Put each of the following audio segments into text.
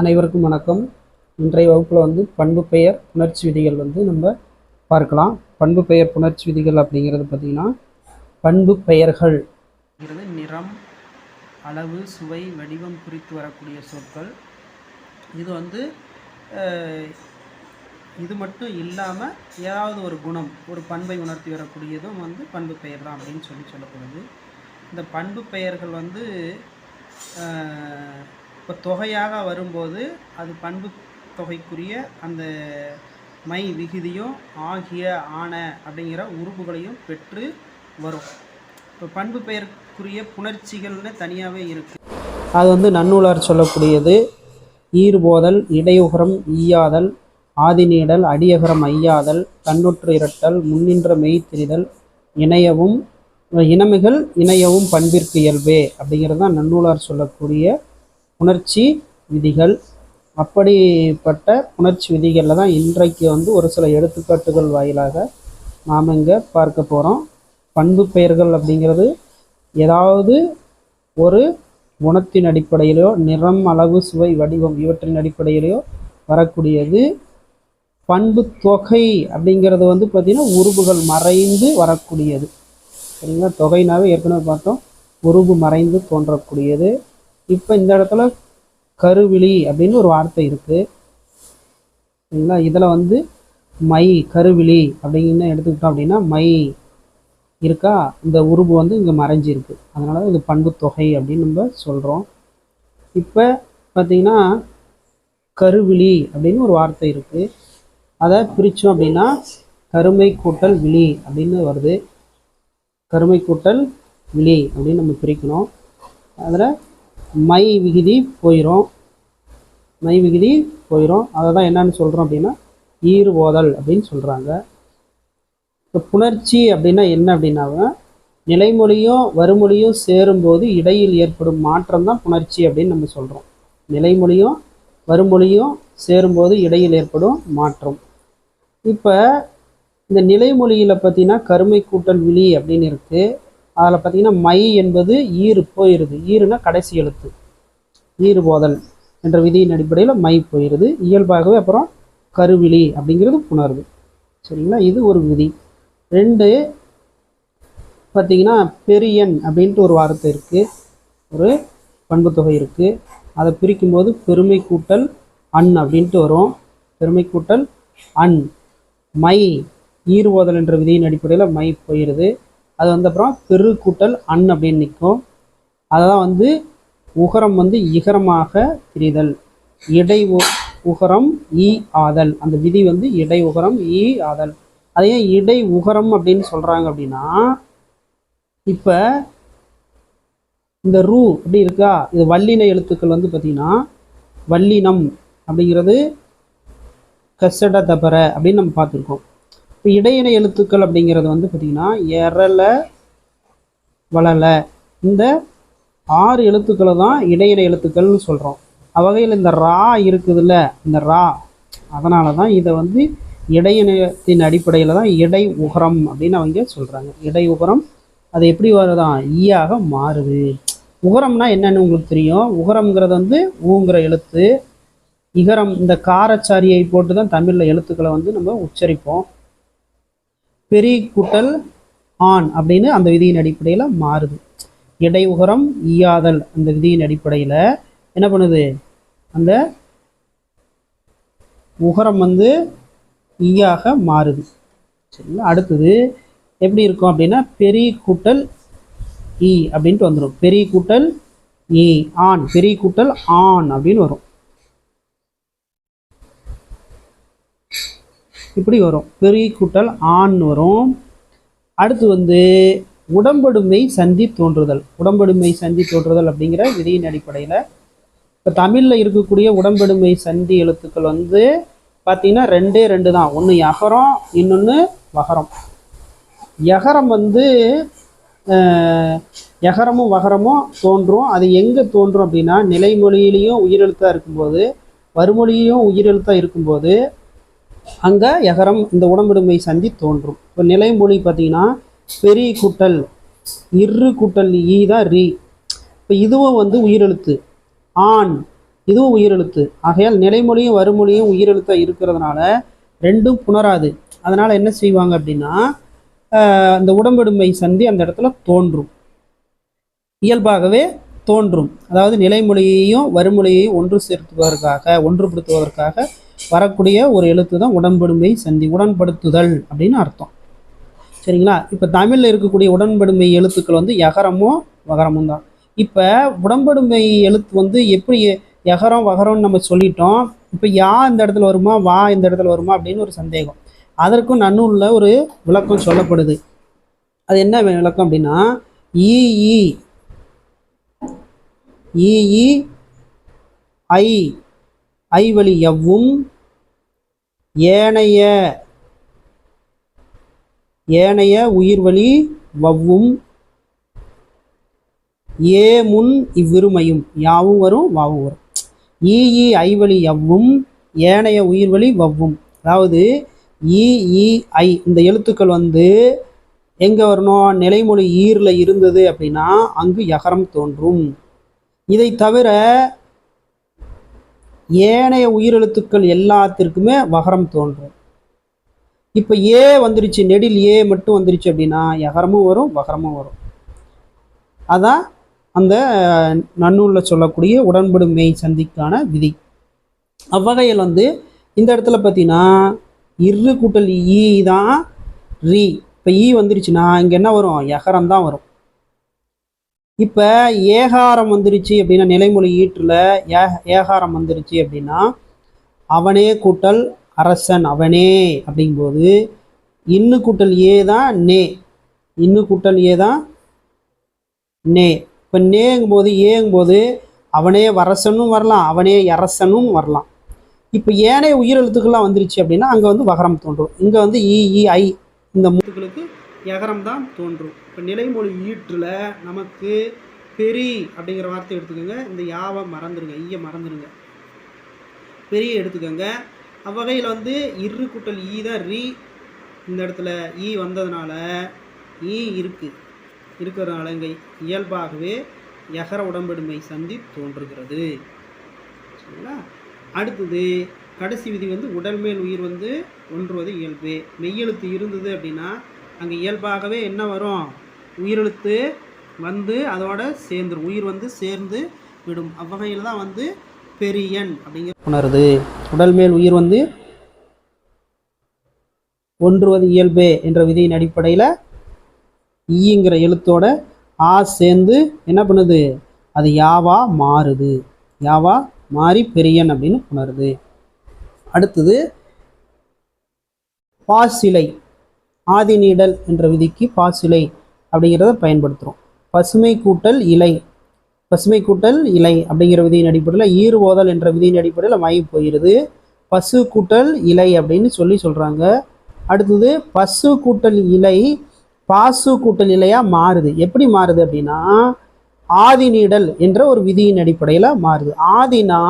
அனைவருக்கும் வணக்கம். இன்றைய வகுப்பில் வந்து பண்பு பெயர் புணர்ச்சி விதிகள் வந்து நம்ம பார்க்கலாம். பண்பு பெயர் புணர்ச்சி விதிகள் அப்படிங்கிறது பார்த்திங்கன்னா பண்பு பெயர்கள். நிறம் அளவு சுவை வடிவம் குறித்து வரக்கூடிய சொற்கள். இது வந்து இது மட்டும் இல்லாமல் ஏதாவது ஒரு குணம் ஒரு பண்பை உணர்த்தி வரக்கூடியதும் வந்து பண்பு பெயர் தான் அப்படின்னு சொல்லி சொல்லப்படுது. இந்த பண்பு பெயர்கள் வந்து இப்போ தொகையாக வரும்போது அது பண்பு தொகைக்குரிய அந்த மை விகுதியும் ஆகிய ஆன அப்படிங்கிற உறுப்புகளையும் பெற்று வரும். இப்போ பண்பு பெயருக்குரிய புணர்ச்சிகள்னு தனியாகவே இருக்குது அது வந்து நன்னூலார் சொல்லக்கூடியது ஈர்போதல் இடையுகரம் ஈயாதல் ஆதிநீடல் அடியகரம் ஐயாதல் கண்ணுற்று இரட்டல் முன்னின்ற மெய்த்திரிதல் இணையவும் இனமிகள் இணையவும் பண்பிற்கு இயல்பே அப்படிங்கிறது தான் நன்னூலார் சொல்லக்கூடிய புணர்ச்சி விதிகள். அப்படிப்பட்ட புணர்ச்சி விதிகளில் தான் இன்றைக்கு வந்து ஒரு சில எடுத்துக்காட்டுகள் வாயிலாக நாம் இங்கே பார்க்க போகிறோம் பண்பு பெயர்கள் அப்படிங்கிறது ஏதாவது ஒரு குணத்தின் அடிப்படையிலோ நிறம் அளவு சுவை வடிவம் இவற்றின் அடிப்படையிலையோ வரக்கூடியது. பண்பு தொகை அப்படிங்கிறது வந்து பார்த்திங்கன்னா உருபுகள் மறைந்து வரக்கூடியது. சரிங்களா? தொகைனாவே ஏற்கனவே பார்த்தோம். உருபு மறைந்து தோன்றக்கூடியது. இப்போ இந்த இடத்துல கருவிழி அப்படின்னு ஒரு வார்த்தை இருக்குது சரிங்களா? இதில் வந்து மை கருவிழி அப்படின்னு எடுத்துக்கிட்டோம் அப்படின்னா மை இருக்கா? இந்த உருபு வந்து இங்கே மறைஞ்சிருக்கு. அதனால தான் இது பண்பு தொகை அப்படின்னு நம்ம சொல்கிறோம் இப்போ பார்த்தீங்கன்னா கருவிழி அப்படின்னு ஒரு வார்த்தை இருக்குது அதை பிரித்தோம் அப்படின்னா கருமை கூட்டல் விழி அப்படின்னு வருது. கருமை கூட்டல் விழி அப்படின்னு நம்ம பிரிக்கணும். அதில் மை விகுதி போயிடும் மை விகுதி போயிடும் அதை தான் என்னன்னு சொல்கிறோம் அப்படின்னா ஈறு ஓதல் அப்படின்னு சொல்கிறாங்க இப்போ புணர்ச்சி அப்படின்னா என்ன அப்படின்னாங்க நிலைமொழியும் வறுமொழியும் சேரும்போது இடையில் ஏற்படும் மாற்றம் தான் புணர்ச்சி அப்படின்னு நம்ம சொல்கிறோம் நிலைமொழியும் வறுமொழியும் சேரும்போது இடையில் ஏற்படும் மாற்றம். இப்போ இந்த நிலைமொழியில் பார்த்தீங்கன்னா கருமை கூட்டல் விழி அப்படின்னு இருக்குது அதில் பார்த்தீங்கன்னா மை என்பது ஈறு போயிடுது ஈறுனா கடைசி எழுத்து. ஈறு போதல் என்ற விதியின் அடிப்படையில் மை போயிடுது இயல்பாகவே அப்புறம் கருவிழி அப்படிங்கிறது புணர்வு. சரிங்களா? இது ஒரு விதி. ரெண்டு பார்த்தீங்கன்னா பெரியன் அப்படின்ட்டு ஒரு வார்த்தை இருக்குது ஒரு பண்புத்தொகை இருக்குது அதை பிரிக்கும்போது பெருமை கூட்டல் அன் அப்படின்ட்டு வரும். பெருமை கூட்டல் அன். மை ஈறுவோதல் என்ற விதியின் அடிப்படையில் மை போயிடுது அது வந்து அப்புறம் பெரு கூட்டல் அன் அப்படின்னு நிற்கும். அதான் வந்து உகரம் வந்து இகரமாக பிரிதல் இடை உ- உகரம் ஈ ஆதல். அந்த விதி வந்து இடை உகரம் ஈ ஆதல். அதை ஏன் இடை உகரம் அப்படின்னு சொல்கிறாங்க அப்படின்னா இப்போ இந்த ரூ அப்படி இருக்கா? இது வல்லின எழுத்துக்கள் வந்து பார்த்திங்கன்னா வல்லினம் அப்படிங்கிறது கசட தபர அப்படின்னு நம்ம பார்த்துருக்கோம். இப்போ இடையின எழுத்துக்கள் அப்படிங்கிறது வந்து பார்த்திங்கன்னா எரல வளல இந்த ஆறு எழுத்துக்களை தான் இடையின எழுத்துக்கள்னு சொல்கிறோம் அவ்வகையில் இந்த ரா இருக்குதுல்ல இந்த ரா. அதனால தான் இதை வந்து இடையினத்தின் அடிப்படையில் தான் இடை உகரம் அப்படின்னு அவங்க சொல்கிறாங்க இடை உகரம் அது எப்படி வருதான் ஈயாக மாறுது. உகரம்னா என்னென்னு உங்களுக்கு தெரியும். உகரம்ங்கிறது வந்து ஊங்கிற எழுத்து. இகரம் இந்த காரச்சாரியை போட்டு தான் தமிழில் எழுத்துக்களை வந்து நம்ம உச்சரிப்போம். பெரிய கூட்டல் ஆண் அப்படின்னு அந்த விதியின் அடிப்படையில் மாறுது. இடை உகரம் ஈயாதல் அந்த விதியின் அடிப்படையில் என்ன பண்ணுது? அந்த உகரம் வந்து ஈயாக மாறுது. சரிங்களா? அடுத்தது எப்படி இருக்கும் அப்படின்னா பெரிய கூட்டல் ஈ அப்படின்ட்டு வந்துடும் பெரிய கூட்டல் ஈ ஆண். பெரிய கூட்டல் ஆண் அப்படின்னு வரும். இப்படி வரும். பெருகி கூட்டல் ஆண் வரும். அடுத்து வந்து உடம்படுமை சந்தி தோன்றுதல். உடம்படுமை சந்தி தோன்றுதல் அப்படிங்கிற விதியின் அடிப்படையில் இப்போ தமிழில் இருக்கக்கூடிய உடம்படுமை சந்தி எழுத்துக்கள் வந்து பார்த்திங்கன்னா ரெண்டே ரெண்டு தான். ஒன்று யகரம் இன்னொன்று வகரம். யகரம் வந்து யகரமும் வகரமும் தோன்றும். அது எங்கே தோன்றும் அப்படின்னா நிலைமொழியிலையும் உயிரெழுத்தாக இருக்கும்போது வறுமொழியும் உயிரெழுத்தாக இருக்கும்போது அங்கே எகரம் இந்த உடம்பிடுமை சந்தி தோன்றும். இப்போ நிலைமொழி பார்த்தீங்கன்னா பெரிய கூட்டல் இரு கூட்டல் ஈ தான் ரீ. இப்போ இதுவும் வந்து உயிரெழுத்து. ஆண் இதுவும் உயிரெழுத்து. ஆகையால் நிலைமொழியும் வறுமொழியும் உயிரெழுத்தாக இருக்கிறதுனால ரெண்டும் புணராது. அதனால் என்ன செய்வாங்க அப்படின்னா அந்த உடம்பெடுமை சந்தி அந்த இடத்துல தோன்றும். இயல்பாகவே தோன்றும். அதாவது நிலைமொழியையும் வறுமொழியையும் ஒன்று சேர்த்துவதற்காக ஒன்றுபடுத்துவதற்காக வரக்கூடிய ஒரு எழுத்து தான் உடன்படுமை சந்தி உடன்படுத்துதல் அப்படின்னு அர்த்தம். சரிங்களா? இப்போ தமிழில் இருக்கக்கூடிய உடன்படுமை எழுத்துக்கள் வந்து எகரமும் வகரமும் தான். இப்போ உடன்படுமை எழுத்து வந்து எப்படி எகரம் வகரம்னு நம்ம சொல்லிட்டோம். இப்போ யா இந்த இடத்துல வருமா வா இந்த இடத்துல வருமா அப்படின்னு ஒரு சந்தேகம். அதற்கும் நன்னூலில் ஒரு விளக்கம் சொல்லப்படுது. அது என்ன விளக்கம் அப்படின்னா இஇ ஐ ஐ வழி எவ்வும் ஏனைய ஏனைய உயிர்வழி வவ்வும் ஏ முன் இவ்விருமையும். யாவும் வரும் வாவும் வரும். ஈ ஈ ஐவழி எவ்வும் ஏனைய உயிர்வழி வவ்வும். அதாவது ஈ ஐ இந்த எழுத்துக்கள் வந்து எங்கே வரணும்? நிலைமொழி ஈரில் இருந்தது அப்படின்னா அங்கு யகரம் தோன்றும். இதை தவிர ஏனைய உயிரெழுத்துக்கள் எல்லாத்திற்குமே வகரம் தோன்றும். இப்போ ஏ வந்துருச்சு நெடில் ஏ மட்டும் வந்துருச்சு அப்படின்னா யகரமும் வரும் வகரமும் வரும். அதான் அந்த நன்னூலில் சொல்லக்கூடிய உடன்படும் மெய் சந்திக்கான விதி. அவ்வகையில் வந்து இந்த இடத்துல பார்த்தீங்கன்னா இரு கூட்டல் ஈ தான் ரீ. இப்போ ஈ வந்துருச்சுன்னா இங்கே என்ன வரும்? யகரம் தான் வரும். இப்போ ஏகாரம் வந்துருச்சு அப்படின்னா நிலைமொழி ஈற்றில் ஏ ஏகாரம் வந்துருச்சு அப்படின்னா அவனே கூட்டல் அரசன் அவனே அப்படிங்கும்போது இன்னு கூட்டல் ஏ தான் நே. இன்னு கூட்டல் ஏ தான் நே. இப்போ நேங்கும்போது ஏங்கும்போது அவனே வரசனும் வரலாம் அவனே அரசனும் வரலாம். இப்போ ஏனைய உயிரெழுத்துக்கள்லாம் வந்துருச்சு அப்படின்னா அங்கே வந்து வகரம் தோன்றும். இங்கே வந்து இஇஐ ஐ இந்த மூத்துக்களுக்கு எகரம் தான் தோன்றும். இப்போ நிலைமொழி ஈற்றில் நமக்கு பெரி அப்படிங்கிற வார்த்தை எடுத்துக்கோங்க. இந்த யாவை மறந்துடுங்க ஈய மறந்துடுங்க பெரிய எடுத்துக்கோங்க. அவ்வகையில் வந்து இரு கூட்டல் ஈ தான் ரீ. இந்த இடத்துல ஈ வந்ததுனால ஈ இருக்குது இருக்கிறதுனால இங்கே இயல்பாகவே எகர உடம்பெடுமை சந்தி தோன்றுகிறது. சரிங்களா? அடுத்தது கடைசி விதி வந்து உடல் மேல் உயிர் வந்து ஒன்றுவது இயல்பு. மெய்யெழுத்து இருந்தது அப்படின்னா அங்கே இயல்பாகவே என்ன வரும்? உயிரெழுத்து வந்து அதோட சேர்ந்துடும் உயிர் வந்து சேர்ந்து விடும். அவ்வகையில் தான் வந்து பெரியன் அப்படிங்கிற உணருது உடல் மேல் உயிர் வந்து ஒன்றுவது இயல்பே என்ற விதியின் அடிப்படையில் ஈங்கிற எழுத்தோட ஆ சேர்ந்து என்ன பண்ணுது? அது யாவா மாறுது. யாவா மாறி பெரியன் அப்படின்னு உணருது அடுத்தது பாசிலை. ஆதிநீடல் என்ற விதிக்கு பாசிலை அப்படிங்கிறத பயன்படுத்துகிறோம் பசுமை கூட்டல் இலை. பசுமை கூட்டல் இலை அப்படிங்கிற விதியின் அடிப்படையில் ஈறு ஓதல் என்ற விதியின் அடிப்படையில் மை போயிடுது பசு கூட்டல் இலை அப்படின்னு சொல்லி சொல்கிறாங்க அடுத்தது பசு கூட்டல் இலை பாசு கூட்டல் இலையாக மாறுது. எப்படி மாறுது அப்படின்னா ஆதி நீடல் என்ற ஒரு விதியின் அடிப்படையில் மாறுது. ஆதினா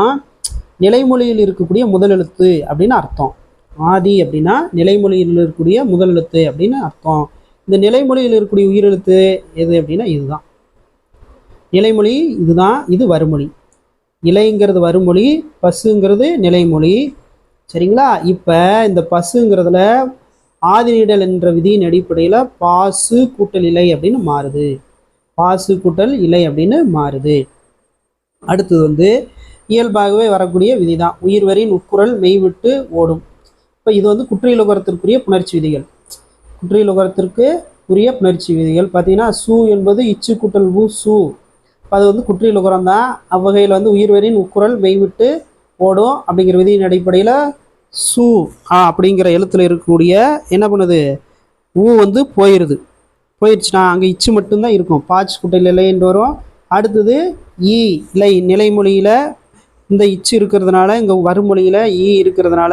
நிலைமொழியில் இருக்கக்கூடிய முதலெழுத்து அப்படின்னு அர்த்தம். ஆதி அப்படின்னா நிலைமொழியில் இருக்கக்கூடிய முதல் எழுத்து அப்படின்னு அர்த்தம். இந்த நிலைமொழியில் இருக்கக்கூடிய உயிரெழுத்து எது அப்படின்னா இதுதான். நிலைமொழி இதுதான் இது வருமொழி இலைங்கிறது வருமொழி பசுங்கிறது நிலைமொழி. சரிங்களா? இப்போ இந்த பசுங்கிறதுல ஆதினிடல் என்ற விதியின் அடிப்படையில் பாசு கூட்டல் இலை அப்படின்னு மாறுது. பாசு கூட்டல் இலை அப்படின்னு மாறுது. அடுத்தது வந்து இயல்பாகவே வரக்கூடிய விதி தான் உயிர்வரின் உட்குரல் மெய்விட்டு ஓடும். இப்போ இது வந்து குற்றியலுகரத்திற்குரிய புணர்ச்சி விதிகள். குற்றியலுகரத்திற்கு உரிய புணர்ச்சி விதிகள். பார்த்தீங்கன்னா சு என்பது இச்சு கூட்டல் உ சு. இப்போ அது வந்து குற்றியலுகரம் தான். அவ்வகையில் வந்து உயிர்வரின் உக்குரல் மெய்விட்டு ஓடும் அப்படிங்கிற விதியின் அடிப்படையில் சு ஆ அப்படிங்கிற எழுத்தில் இருக்கக்கூடிய என்ன பண்ணுது? ஊ வந்து போயிடுது போயிடுச்சுன்னா அங்கே இச்சு மட்டும்தான் இருக்கும். பாச் குட்டையில் இலைன்னு வரும். அடுத்தது ஈ இலை நிலைமொழியில் இந்த இச்சு இருக்கிறதுனால இங்கே வருமொழியில் ஈ இருக்கிறதுனால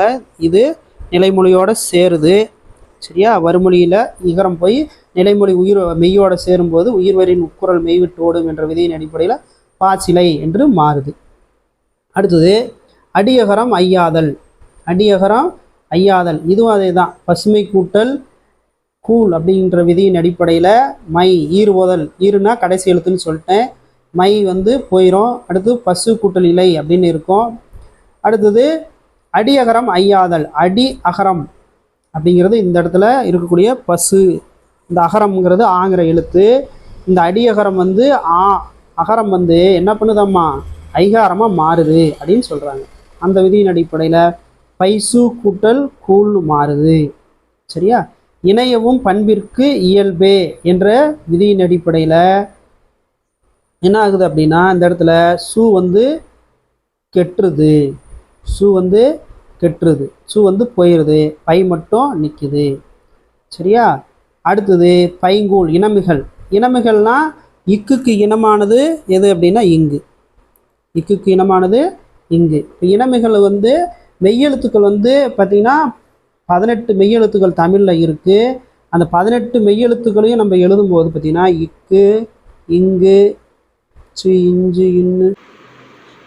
இது நிலைமொழியோட சேருது. சரியா? வறுமொழியில் இகரம் போய் நிலைமொழி உயிர் மெய்யோட சேரும்போது உயிர்வரின் உட்குரல் மெய்விட்டு ஓடும் என்ற விதியின் அடிப்படையில் பாச்சிலை என்று மாறுது. அடுத்தது அடியகரம் ஐயாதல். அடியகரம் ஐயாதல். இதுவும் அதே தான் பசுமை கூட்டல் கூல் அப்படின்ற விதியின் அடிப்படையில் மை ஈறுபோதல் ஓதல் ஈருனா கடைசி எழுத்துன்னு சொல்லிட்டேன். மை வந்து போயிடும் அடுத்து பசு கூட்டல் இலை அப்படின்னு இருக்கும். அடுத்தது அடி அகரம் ஐயாதல் அடி அகரம் அப்படிங்கிறது இந்த இடத்துல இருக்கக்கூடிய பசு. இந்த அகரம்ங்கிறது ஆங்கிற எழுத்து. இந்த அடி அகரம் வந்து ஆ அகரம் வந்து என்ன பண்ணுதம்மா? ஐகாரமாக மாறுது அப்படின்னு சொல்கிறாங்க அந்த விதியின் அடிப்படையில் பைசு கூட்டல் கூழ்னு மாறுது. சரியா? இணையவும் பண்பிற்கு இயல்பே என்ற விதியின் அடிப்படையில் என்ன ஆகுது அப்படின்னா இந்த இடத்துல சு வந்து கெட்டுருது. சு வந்து கெட்டுருது. சு வந்து போயிடுது பை மட்டும் நிற்குது சரியா? அடுத்தது பைங்கூழ் இனமிகள் இனமிகள்னால் இக்குக்கு இனமானது எது அப்படின்னா இங்கு. இக்குக்கு இனமானது இங்கு. இப்போ இனமிகள் வந்து மெய்யெழுத்துக்கள் வந்து பார்த்திங்கன்னா பதினெட்டு மெய்யெழுத்துக்கள் தமிழில் இருக்குது அந்த பதினெட்டு மெய்யெழுத்துக்களையும் நம்ம எழுதும்போது பார்த்திங்கன்னா இக்கு இங்கு சு இஞ்சு இன்னு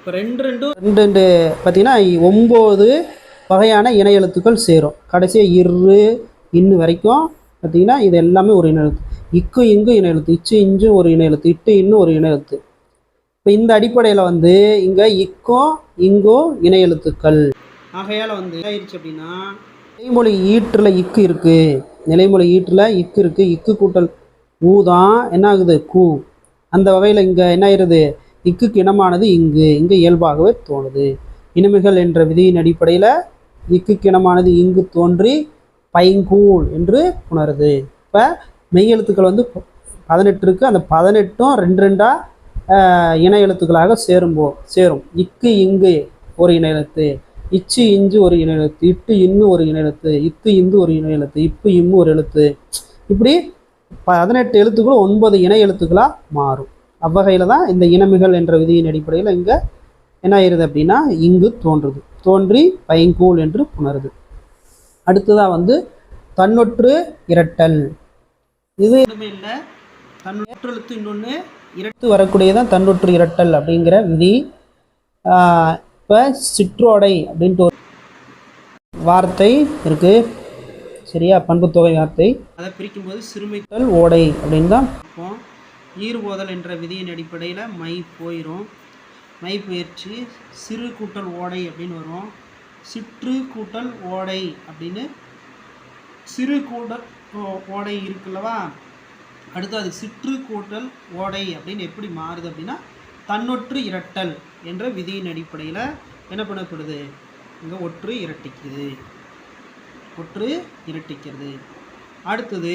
இப்போ ரெண்டு ரெண்டு ரெண்டு ரெண்டு பார்த்தீங்கன்னா ஒம்பது வகையான இணை எழுத்துக்கள் சேரும். கடைசியாக இரு இன்னு வரைக்கும் பார்த்தீங்கன்னா இது எல்லாமே ஒரு இணை எழுத்து இக்கு இங்கு இணை எழுத்து இச்சு இஞ்சு ஒரு இணை எழுத்து இட்டு இன்னும் ஒரு இணை எழுத்து இப்போ இந்த அடிப்படையில் வந்து இங்கே இக்கும் இங்கும் இணை எழுத்துக்கள் ஆகையால் வந்து ஆயிடுச்சு அப்படின்னா நிலைமொழி ஈற்றில் இக்கு இருக்குது நிலைமொழி ஈற்றில் இக்கு இருக்குது இக்கு கூட்டல் ஊ தான் என்ன ஆகுது? கூ. அந்த வகையில் இங்கே என்ன ஆயிடுது இக்குக்கு இனமானது இங்கு இங்கு இயல்பாகவே தோணுது. இனிமைகள் என்ற விதியின் அடிப்படையில் இக்குக்கு இனமானது இங்கு தோன்றி பைங்கூழ் என்று உணருது. இப்போ மெய்யெழுத்துக்கள் வந்து பதினெட்டு இருக்குது அந்த பதினெட்டும் ரெண்டு ரெண்டாக இன எழுத்துக்களாக சேரும்போ சேரும். இக்கு இங்கு ஒரு இன எழுத்து. இச்சு இஞ்சு ஒரு இன எழுத்து. இட்டு இன்னு ஒரு இன எழுத்து. இத்து இந்து ஒரு இன எழுத்து. இப்பு இம்மு ஒரு எழுத்து. இப்படி பதினெட்டு எழுத்துக்களும் ஒன்பது இணை எழுத்துக்களாக மாறும். அவ்வகையில் தான் இந்த இனமிகள் என்ற விதியின் அடிப்படையில் இங்கே என்ன ஆயிடுது அப்படின்னா இங்கு தோன்றுது. தோன்றி பைங்கூழ் என்று புணருது. அடுத்ததாக வந்து தன்னொற்று இரட்டல். இது எதுவுமே இல்லை. தன்னொற்றெழுத்து இன்னொன்று இரட்டு வரக்கூடியதான் தன்னொற்று இரட்டல் அப்படிங்கிற விதி. இப்போ சிற்றோடை அப்படின்ட்டு ஒரு வார்த்தை இருக்குது சரியா? பண்புத்தொகை வார்த்தை. அதை பிரிக்கும்போது சிறுமைத்தல் ஓடை அப்படின்னு தான் பார்ப்போம். ஈறுபோதல் என்ற விதியின் அடிப்படையில் மை போயிடும் மை பயிற்சி சிறு கூட்டல் ஓடை அப்படின்னு வரும். சிற்று கூட்டல் ஓடை அப்படின்னு சிறு கூட்டல் ஓ- ஓடை இருக்குல்லவா அடுத்து அது சிற்று கூட்டல் ஓடை அப்படின்னு எப்படி மாறுது அப்படின்னா தன்னொற்று இரட்டல் என்ற விதியின் அடிப்படையில் என்ன பண்ணப்படுது? இங்கே ஒற்று இரட்டிக்குது. ஒற்று இரட்டிக்கிறது. அடுத்தது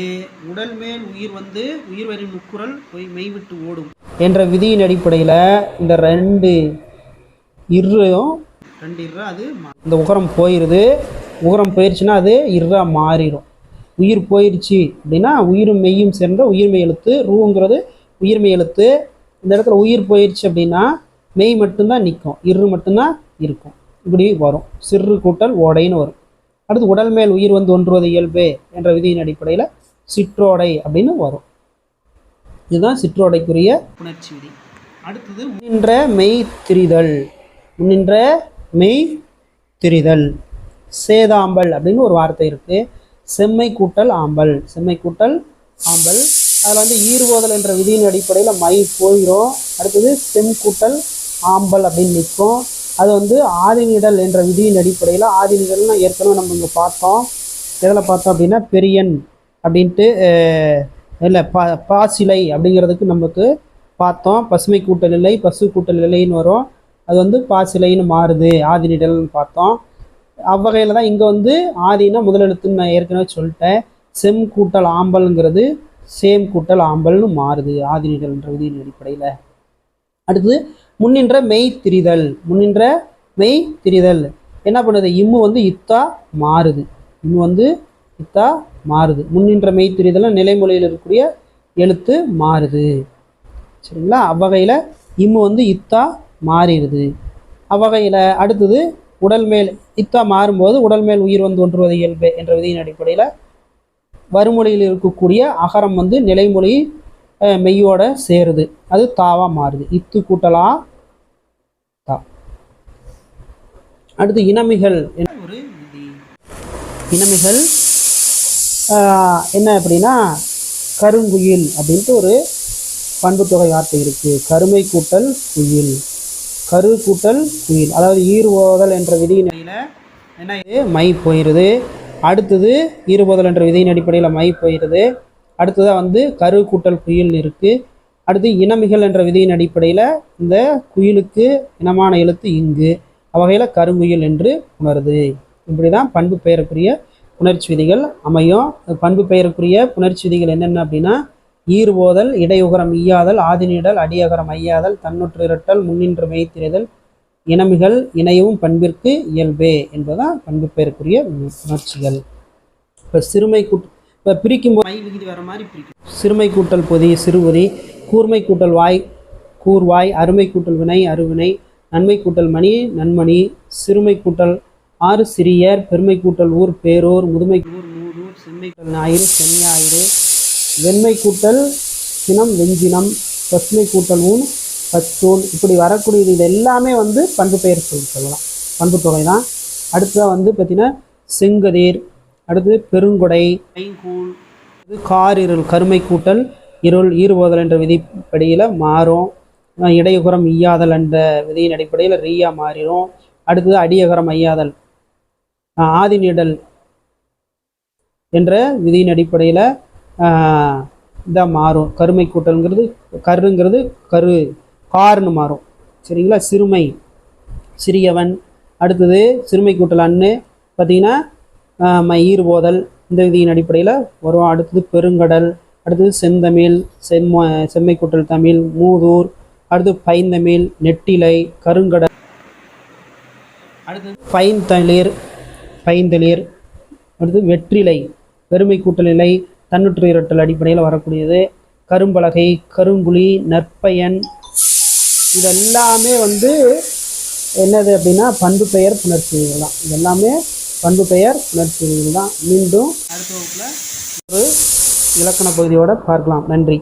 உடல் மேல் உயிர் வந்து உயிர் வரி முக்குரல் போய் மெய்விட்டு ஓடும். என்ற விதியின் அடிப்படையில் இந்த ரெண்டு இர்ரும் ரெண்டு இர்ரா அது இந்த உகரம் போயிடுது உகரம் போயிடுச்சுன்னா அது இர்ரா மாறிடும். உயிர் போயிடுச்சு அப்படின்னா உயிரும் மெய்யும் சேர்ந்த உயிர்மெய் எழுத்து ரூங்கிறது உயிர்மெய் எழுத்து. இந்த இடத்துல உயிர் போயிடுச்சு அப்படின்னா மெய் மட்டும்தான் நிற்கும் இரு மட்டும்தான் இருக்கும். இப்படி வரும். சிறு கூட்டல் ஓடைன்னு வரும். அடுத்து உடல் மேல் உயிர் வந்து ஒன்றுவது இயல்பே என்ற விதியின் அடிப்படையில் சிற்றோடை அப்படின்னு வரும். இதுதான் சிற்றோடைக்குரிய உணர்ச்சி விதி. அடுத்தது முன்னின்ற மெய் திரிதல் முன்னின்ற மெய் திரிதல் சேதாம்பல் அப்படின்னு ஒரு வார்த்தை இருக்குது செம்மை கூட்டல் ஆம்பல். செம்மை கூட்டல் ஆம்பல். அதில் வந்து ஈறுபோதல் என்ற விதியின் அடிப்படையில் மை போயிடும் அடுத்தது செம் கூட்டல் ஆம்பல் அப்படின்னு நிற்கும். அது வந்து ஆதிநிடல் என்ற விதியின் அடிப்படையில் ஆதினிடல்னு ஏற்கனவே நம்ம இங்கே பார்த்தோம். எதில் பார்த்தோம் அப்படின்னா பெரியன் அப்படின்ட்டு இல்லை பா பாசிலை அப்படிங்கிறதுக்கு நமக்கு பார்த்தோம். பசுமை கூட்டல் இல்லை பசு கூட்டல் இல்லைன்னு வரும். அது வந்து பாசிலைன்னு மாறுது ஆதிநிடல்னு பார்த்தோம். அவ்வகையில் தான் இங்கே வந்து ஆதினா முதலெழுத்துன்னு நான் ஏற்கனவே சொல்லிட்டேன். செம் கூட்டல் ஆம்பல்ங்கிறது சேம் கூட்டல் ஆம்பல்னு மாறுது ஆதிநிடல்ன்ற விதியின் அடிப்படையில். அடுத்தது முன்னின்ற மெய் திரிதல் முன்னின்ற மெய் திரிதல். என்ன பண்ணுது? இம்மு வந்து இத்தா மாறுது. இம்மு வந்து இத்தா மாறுது. முன்னின்ற மெய் திரிதல் நிலைமொழியில் இருக்கக்கூடிய எழுத்து மாறுது. சரிங்களா? அவ்வகையில் இம்மு வந்து இத்தா மாறிடுது. அவ்வகையில் அடுத்தது உடல் மேல் இத்தா மாறும்போது உடல் மேல் உயிர் வந்து ஒன்றுவது இயல்பு என்ற விதியின் அடிப்படையில் வறுமொழியில் இருக்கக்கூடிய அகரம் வந்து நிலைமொழி மெய்யோட சேருது. அது தாவாக மாறுது. இத்து கூட்டலா அடுத்து இனமிகள் என்ற ஒரு விதி. இனமிகள் என்ன அப்படின்னா கருங்குயில் அப்படின்ட்டு ஒரு பண்புத்தொகை வார்த்தை இருக்குது கருமை கூட்டல் குயில். கரு கூட்டல் குயில். அதாவது ஈர் ஓதல் என்ற விதியின் என்ன? இது மை போயிடுது அடுத்தது ஈறுபோதல் என்ற விதியின் அடிப்படையில் மை போயிடுது அடுத்ததாக வந்து கரு கூட்டல் குயில்னு இருக்குது அடுத்து இனமிகள் என்ற விதியின் அடிப்படையில் இந்த குயிலுக்கு இனமான எழுத்து இங்கு. அவ்வகையில் கருங்குயில் என்று உணருது. இப்படி தான் பண்பு பெயருக்குரிய புணர்ச்சி விதிகள் அமையும். பண்பு பெயருக்குரிய புணர்ச்சி விதிகள் என்னென்ன அப்படின்னா ஈர்வோதல் இடையுகரம் ஈயாதல் ஆதினிடல் அடியகரம் ஐயாதல் தன்னுற்று இரட்டல் முன்னின்று மெய்த்திரைதல் இனமிகள் இணையவும் பண்பிற்கு இயல்பே என்பதுதான் பண்பு பெயருக்குரிய உணர்ச்சிகள். இப்போ சிறுமை கூட் இப்போ பிரிக்கும் மை விகுதி வர மாதிரி பிரிக்கும். சிறுமை கூட்டல் பொதி சிறுபொதி கூர்மை கூட்டல் வாய் கூர்வாய் அருமை கூட்டல் வினை அருவினை நன்மை கூட்டல் மணி நன்மணி சிறுமை கூட்டல் ஆறு சிறியர் பெருமை கூட்டல் ஊர் பேரூர் முதுமை ஊர் மூதூர் செம்மை ஞாயிறு செஞ்ஞாயிறு வெண்மை கூட்டல் சினம் வெஞ்சினம் பசுமை கூட்டல் ஊன் பச்சூன். இப்படி வரக்கூடியது இது எல்லாமே வந்து பண்பு பெயர் சொல்லி சொல்லலாம். பண்பு தொகை தான். அடுத்ததாக வந்து பார்த்தீங்கன்னா செங்கதிர் அடுத்தது பெருங்கொடை ஐங்கூல் இது கார் இருள் கருமை கூட்டல் இருள் ஈறுபோதல் என்ற விதிப்படியில் மாறும். இடையகுரம் ஈயாதல் என்ற விதியின் அடிப்படையில் ரீயா மாறிடும் அடுத்தது அடியகரம் ஐயாதல். ஆதிநிடல் என்ற விதியின் அடிப்படையில் இதாக மாறும். கருமை கூட்டல்ங்கிறது கருங்கிறது கரு கார்னு மாறும். சரிங்களா? சிறுமை சிறியவன். அடுத்தது சிறுமை கூட்டல் அண்ணு பார்த்திங்கன்னா ஆஹ் ஈறுபோதல் இந்த விதியின் அடிப்படையில் வரும். அடுத்தது பெருங்கடல் அடுத்தது செந்தமிழ் செம்ம செம்மை கூட்டல் தமிழ் மூதூர் அடுத்து பைந்தமிழ் நெட்டிலை கருங்கடல் அடுத்தது பைந்தளிர் பைந்தளிர் அடுத்து வெற்றிலை பெருமை கூட்டநிலை தன்னுற்று இரட்டல் அடிப்படையில் வரக்கூடியது. கரும்பலகை கருங்குழி நற்பயன். இதெல்லாமே வந்து என்னது அப்படின்னா பண்பு பெயர் புணர்ச்சிகள் தான். இது எல்லாமே பண்பு பெயர் புணர்ச்சிகள் தான். மீண்டும் அடுத்த வகுப்பில் ஒரு இலக்கண பகுதியோடு பார்க்கலாம். நன்றி.